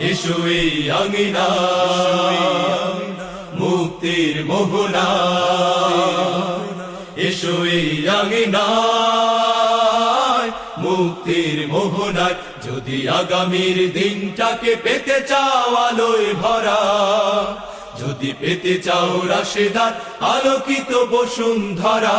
এসো এই আঙিনা, মুক্তির মোহনা। এসো এই আঙিনা, মুক্তির মোহনায় যদি আগামীর দিনটাকে পেতে চাও আলোয় ভরা, যদি পেতে চাও রাশেদার আলোকিত বসুন্ধরা